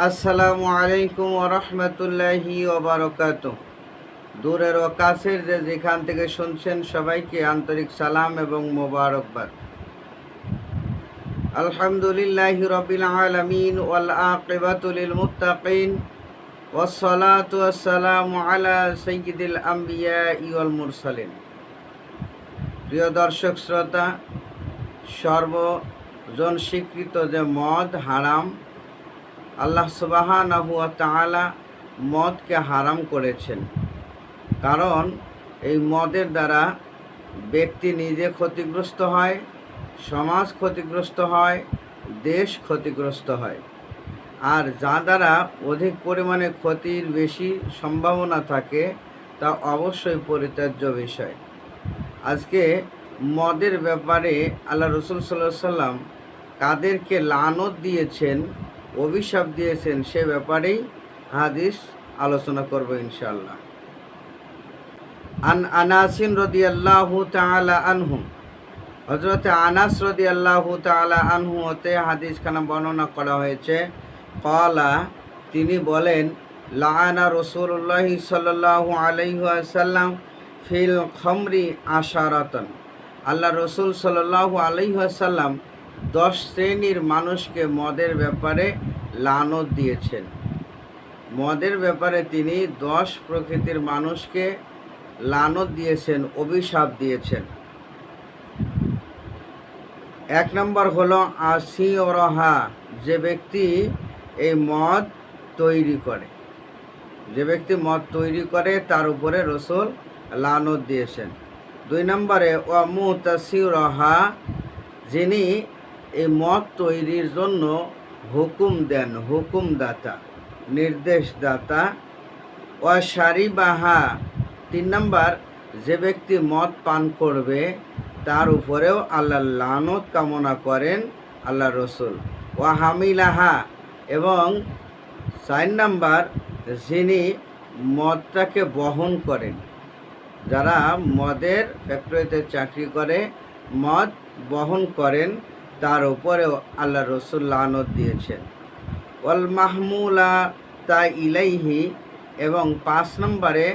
আসসালামু আলাইকুম ওরহমতুল্লাহি ওবরকাত দূরের ও কাছের যে যেখান থেকে শুনছেন সবাইকে আন্তরিক সালাম এবং মোবারকবাদ আলহামদুলিল্লাহ রবিল আলমিন ওয়াল আকিবাতুলিল মুত্তাকিন والصلاة والسلام على سيد الأنبياء والمرسلين প্রিয় দর্শক শ্রোতা সর্বজন স্বীকৃত যে মদ হারাম আল্লাহ সুবাহানাহু তাআলা মদকে হারাম করেছেন। কারণ এই মদের দ্বারা ব্যক্তি নিজে ক্ষতিগ্রস্ত হয়, সমাজ ক্ষতিগ্রস্ত হয়, দেশ ক্ষতিগ্রস্ত হয়। আর যা দ্বারা অধিক পরিমাণে ক্ষতির বেশি সম্ভাবনা থাকে, তা অবশ্যই পরিত্যাজ্য বিষয়। আজকে মদের ব্যাপারে আল্লাহ রসুল সাল্লাহ সাল্লাম কাদেরকে লানত দিয়েছেন অভিশাপ দিয়েছেন সে ব্যাপারেই হাদিস আলোচনা করব ইনশাল্লাহ আন আনাসিন রদি আল্লাহ তালা আনহুম। হজরতে আনাস রদি আল্লাহ তালা আনহু হতে হাদিসখানা বর্ণনা করা হয়েছে কলা তিনি বলেন লানা রসুল্লাহ সাল্লাহ আলহাসাল্লাম ফিল খমরি আশারতন। আল্লাহ রসুল সাল্লাহ আলহাসাল্লাম দশ শ্রেণির মানুষকে মদের ব্যাপারে লানত দিয়েছেন। মদের ব্যাপারে তিনি দশ প্রকৃতির মানুষকে লানত দিয়েছেন, অভিশাপ দিয়েছেন। এক নম্বর হলো আসি ওরহা যে ব্যক্তি এই মদ তৈরি করে। যে ব্যক্তি মদ তৈরি করে, তার উপরে রসুল লানত দিয়েছেন। দুই নম্বরে ওয়ামু তাসিরহা যিনি এই মদ তৈরির জন্য হুকুম দেন, হুকুমদাতা, নির্দেশদাতা ও সারিবাহা তিন নম্বর, যে ব্যক্তি মদ পান করবে, তার উপরেও আল্লাহ লানত কামনা করেন আল্লাহ রসুল। ও হামিলাহা এবং চার নাম্বার, যিনি মদটাকে বহন করেন, যারা মদের ফ্যাক্টরিতে চাকরি করে, মদ বহন করেন তার উপরেও আল্লাহ রসুল লানত দিয়েছেন। ওয়াল মাহমুলা তা ইলাইহি এবং পাঁচ নম্বরে,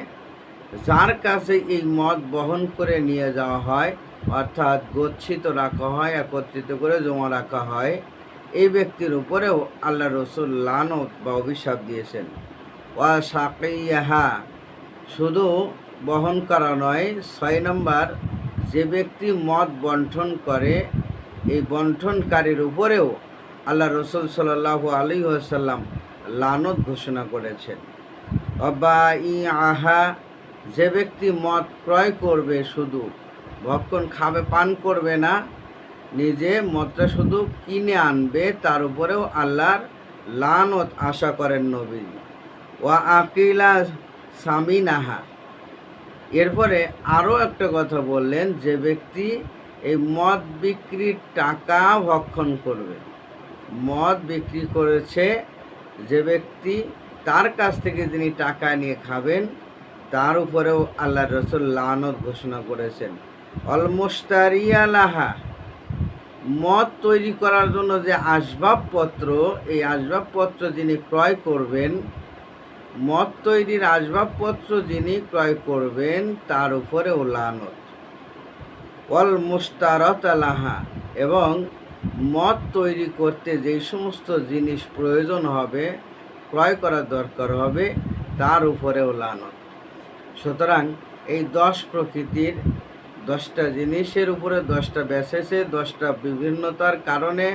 যার কাছে এই মদ বহন করে নিয়ে যাওয়া হয়, অর্থাৎ গচ্ছিত রাখা হয়, একত্রিত করে জমা রাখা হয়, এই ব্যক্তির উপরেও আল্লাহ রসুল লানত বা অভিশাপ দিয়েছেন। ওয়া সাকিয়াহা, শুধু বহন করা নয়, ছয় নম্বর, যে ব্যক্তি মদ বন্টন করে এই বন্টনকারীর উপরেও আল্লাহ রসুল সাল্লাহ আলী আসাল্লাম লানত ঘোষণা করেছেন। অবা ই আহা যে ব্যক্তি মদ ক্রয় করবে শুধু, ভক্ষণ খাবে, পান করবে না, নিজে মদটা শুধু কিনে আনবে, তার উপরেও আল্লাহর লানত আশা করেন নবী। ওয়া আকিলা সামিনাহা। এরপরে আরও একটা কথা বললেন, যে ব্যক্তি এই মদ বিক্রির টাকা ভক্ষণ করবে। মদ বিক্রি করেছে যে ব্যক্তি, তার কাছ থেকে যিনি টাকা নিয়ে খাবেন, তার উপরেও আল্লাহ রসুল লানত ঘোষণা করেছেন। অলমোস্তারিয়ালাহা মদ তৈরি করার জন্য যে আসবাবপত্র, এই আসবাবপত্র যিনি ক্রয় করবেন, মদ তৈরির আসবাবপত্র যিনি ক্রয় করবেন, তার উপরেও লানত। অল মুস্তারত আলাহা এবং মদ তৈরি করতে যেই সমস্ত জিনিস প্রয়োজন হবে, ক্রয় করার দরকার হবে, তার উপরেও লানত। সুতরাং এই দশ প্রকৃতির দশটা জিনিসের উপরে দশটা বেসেছে, দশটা বিভিন্নতার কারণে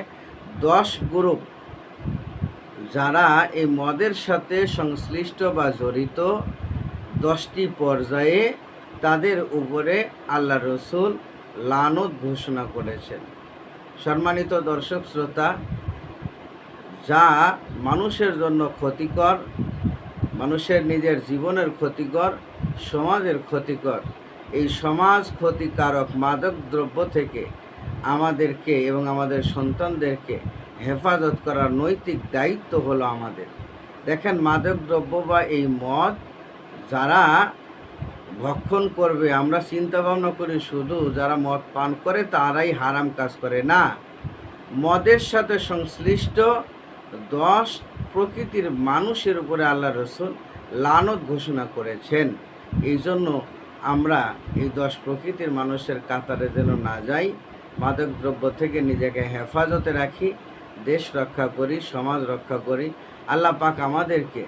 দশ গ্রুপ যারা এই মদের সাথে সংশ্লিষ্ট বা জড়িত, দশটি পর্যায়ে তাদের উপরে আল্লাহ রসুল লানত ঘোষণা করেছেন। সম্মানিত দর্শক, শ্রোতা, যা মানুষের জন্য ক্ষতিকর, মানুষের নিজের জীবনের ক্ষতিকর, সমাজের ক্ষতিকর, এই সমাজ ক্ষতিকারক মাদক দ্রব্য থেকে আমাদেরকে এবং আমাদের সন্তানদেরকে হেফাজত করার নৈতিক দায়িত্ব হলো আমাদের। দেখেন, মাদক দ্রব্য বা এই মদ, যারা ভক্ষণ করবে, আমরা চিন্তা ভাবনা করি শুধু যারা মদ পান করে তারাই হারাম কাজ করে। না, মদের সাথে সংশ্লিষ্ট দশ প্রকৃতির মানুষের উপরে আল্লাহ রসুল লানত ঘোষণা করেছেন। এই জন্য আমরা এই দশ প্রকৃতির মানুষের কাতারে যেন না যাই মাদক দ্রব্য থেকে নিজেকে হেফাজতে রাখি, দেশ রক্ষা করি, সমাজ রক্ষা করি। আল্লাহ পাক আমাদেরকে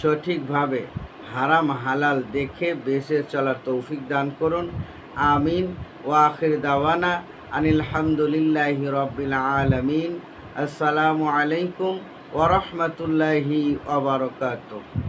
সঠিকভাবে হারাম হালাল দেখে বেঁচে চলার তৌফিক দান করুন। আমিন। ওয়াখির দাওয়ানা আনিলহামদুলিল্লাহ রবিল আলমিন। আসসালামু আলাইকুম ওরহমতুল্লাহি ওবরকাতুহ